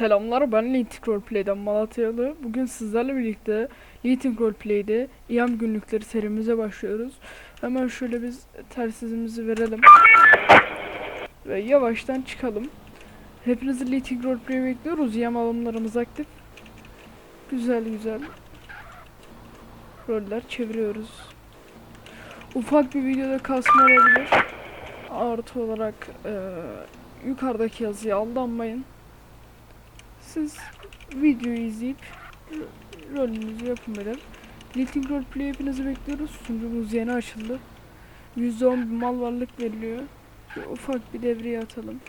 Selamlar ben Lintik Roleplay'den Malatyalı. Bugün sizlerle birlikte Lintik Roleplay'de İyam günlükleri serimize başlıyoruz. Hemen şöyle biz telsizimizi verelim. Ve yavaştan çıkalım. Hepinizi Lintik Roleplay'e bekliyoruz. İyam alımlarımız aktif. Güzel güzel. Roller çeviriyoruz. Ufak bir videoda kasma olabilir. Artı olarak eee, yukarıdaki yazıya aldanmayın. Siz videoyu izleyip ro- rolünüzü yapın beyler. Lifting Roleplay hepinizi bekliyoruz. Sunucumuz yeni açıldı. %10 bir mal varlık veriliyor. Bir ufak bir devreye atalım.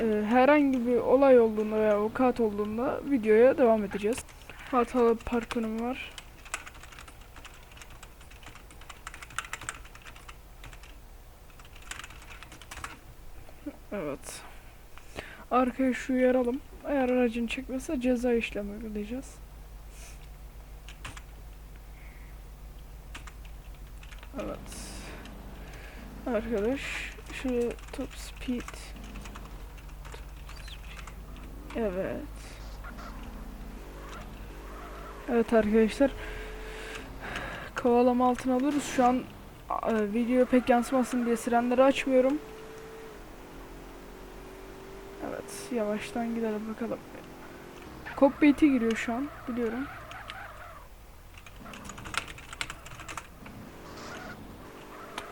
Ee, herhangi bir olay olduğunda veya avukat olduğunda videoya devam edeceğiz. Hatalı park var. Evet. Arkaya şu yaralım. Eğer aracını çekmezse ceza işlemi uygulayacağız. Evet. Arkadaş şu top speed. Top speed. Evet. Evet arkadaşlar. Kovalama altına alıyoruz. Şu an e, video pek yansımasın diye sirenleri açmıyorum. Yavaştan gidelim bakalım. Cockpit'e giriyor şu an, biliyorum.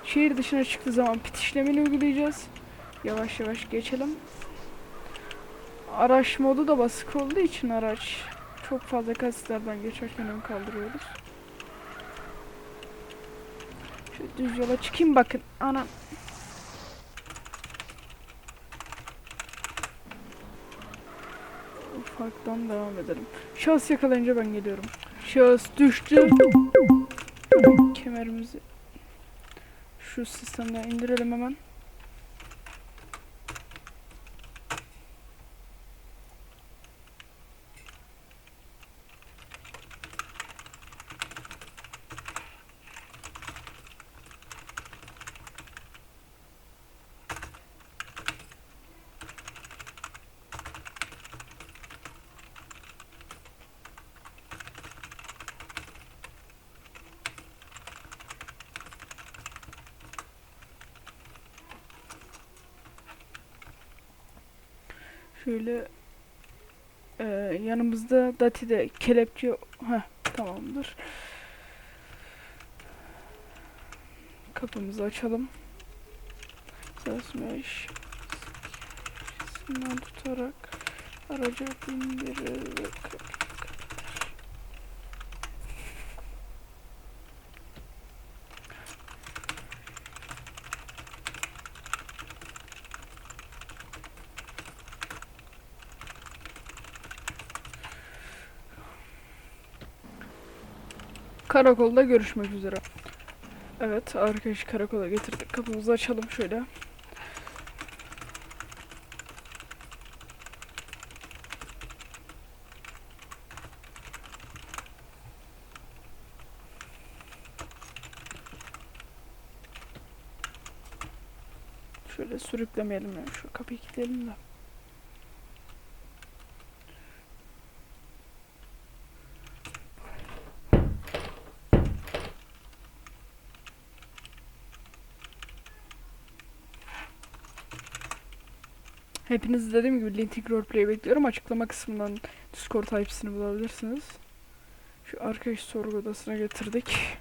Şehir dışına çıktığı zaman pit işlemini uygulayacağız. Yavaş yavaş geçelim. Araç modu da basık olduğu için araç çok fazla kasislerden geçerken ön kaldırıyoruz. Şöyle düz yola çıkayım bakın. Ana Ufaktan devam edelim. Şahıs yakalayınca ben geliyorum. Şahıs düştü. Kemerimizi şu sistemden indirelim hemen. Şöyle eee, yanımızda Dati'de kelepçe Heh, tamamdır. Kapımızı açalım. Sesmeş Sesinden tutarak araca bindirerek Karakolda görüşmek üzere. Evet, arkadaş karakola getirdik. Kapımızı açalım şöyle. Şöyle sürüklemeyelim ya. Şu kapıyı kilitleyelim de. Hepiniz dediğim gibi Lintik Roleplay bekliyorum. Açıklama kısmından Discord IP'sini bulabilirsiniz. Şu arkadaş sorgu odasına getirdik.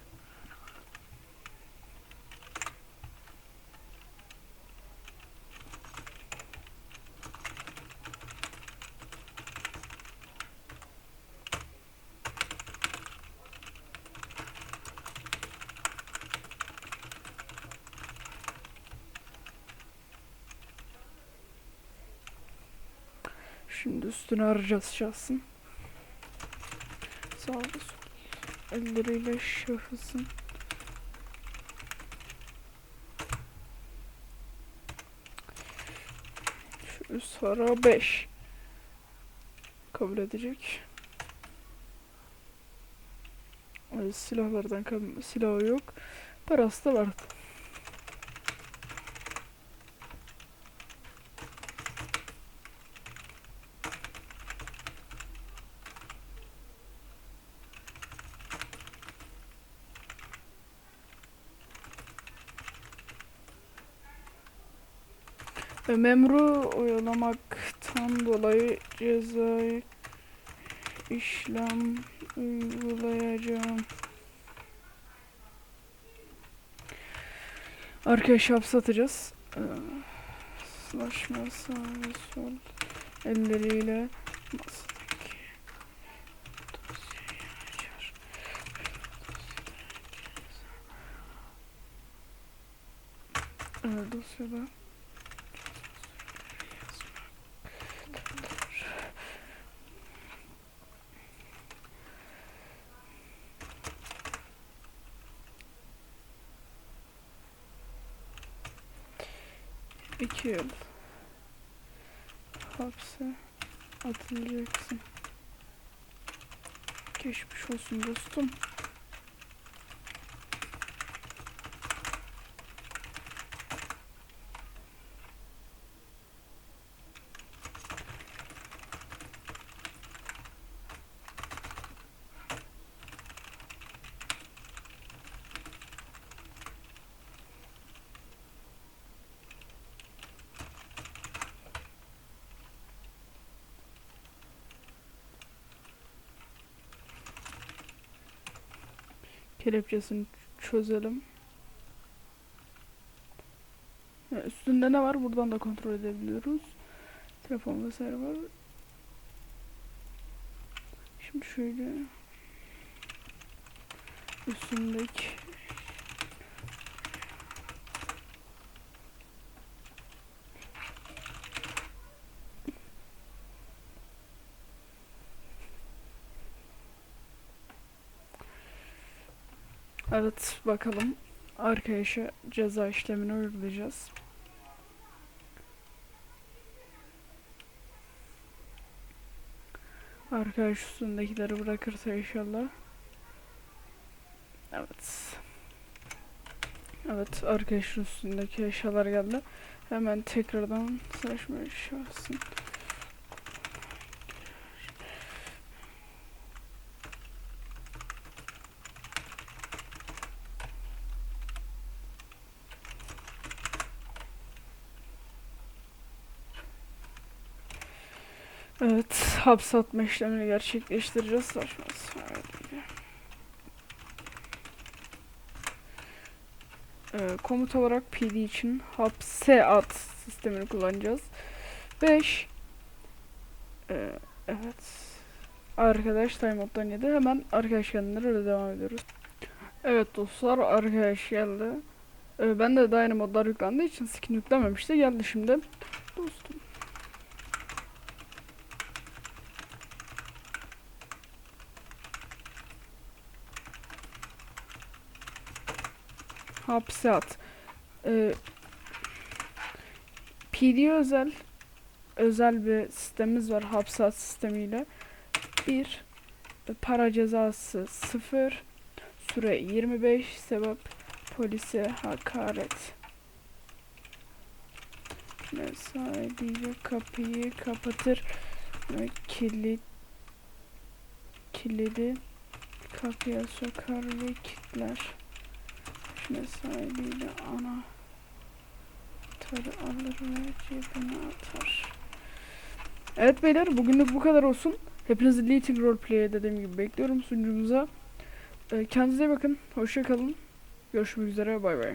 Şimdi üstüne arayacağız şahsın. Sağ sol elleriyle şahısın. Şu üst ara 5. Kabul edecek. Silahlardan silahı yok. Parası da var. Memuru oyalamaktan dolayı cezai işlem uygulayacağım. Arkadaş hapsatacağız. Ee, Slaşma sağ ve sol elleriyle dosyayı açar. Ee, dosyada iki yıl hapse atılacaksın. Geçmiş olsun dostum. Kelepçesini çözelim. Üstünde ne var? Buradan da kontrol edebiliyoruz. Telefon vesaire var. Şimdi şöyle üstündeki Evet bakalım arkadaşa ceza işlemini uygulayacağız. Arkadaş üstündekileri bırakırsa inşallah. Evet. Evet arkadaşın üstündeki eşyalar geldi. Hemen tekrardan savaşma eşyasın. Evet, hapse atma işlemini gerçekleştireceğiz. Saçma. Ee, komut olarak PD için hapse at sistemini kullanacağız. 5 ee, Evet. Arkadaş timeout'tan yedi. Hemen arkadaş kendileri öyle devam ediyoruz. Evet dostlar arkadaş geldi. Ee, ben de Dyna modlar yüklendiği için skin yüklememişti. Geldi şimdi. Dostum. Hapse at. Ee, PD özel özel bir sistemimiz var hapse at sistemiyle. Bir para cezası 0 süre 25 sebep polise hakaret. Mesaidiyle kapıyı kapatır ve kilit kilidi kapıya sokar ve kilitler mesaidiyle ana tarı alır ve cebine atar. Evet beyler bugünlük bu kadar olsun. Hepinizi Leading Roleplay'e dediğim gibi bekliyorum sunucumuza. Ee, Kendinize bakın. Hoşça kalın. Görüşmek üzere. Bay bay.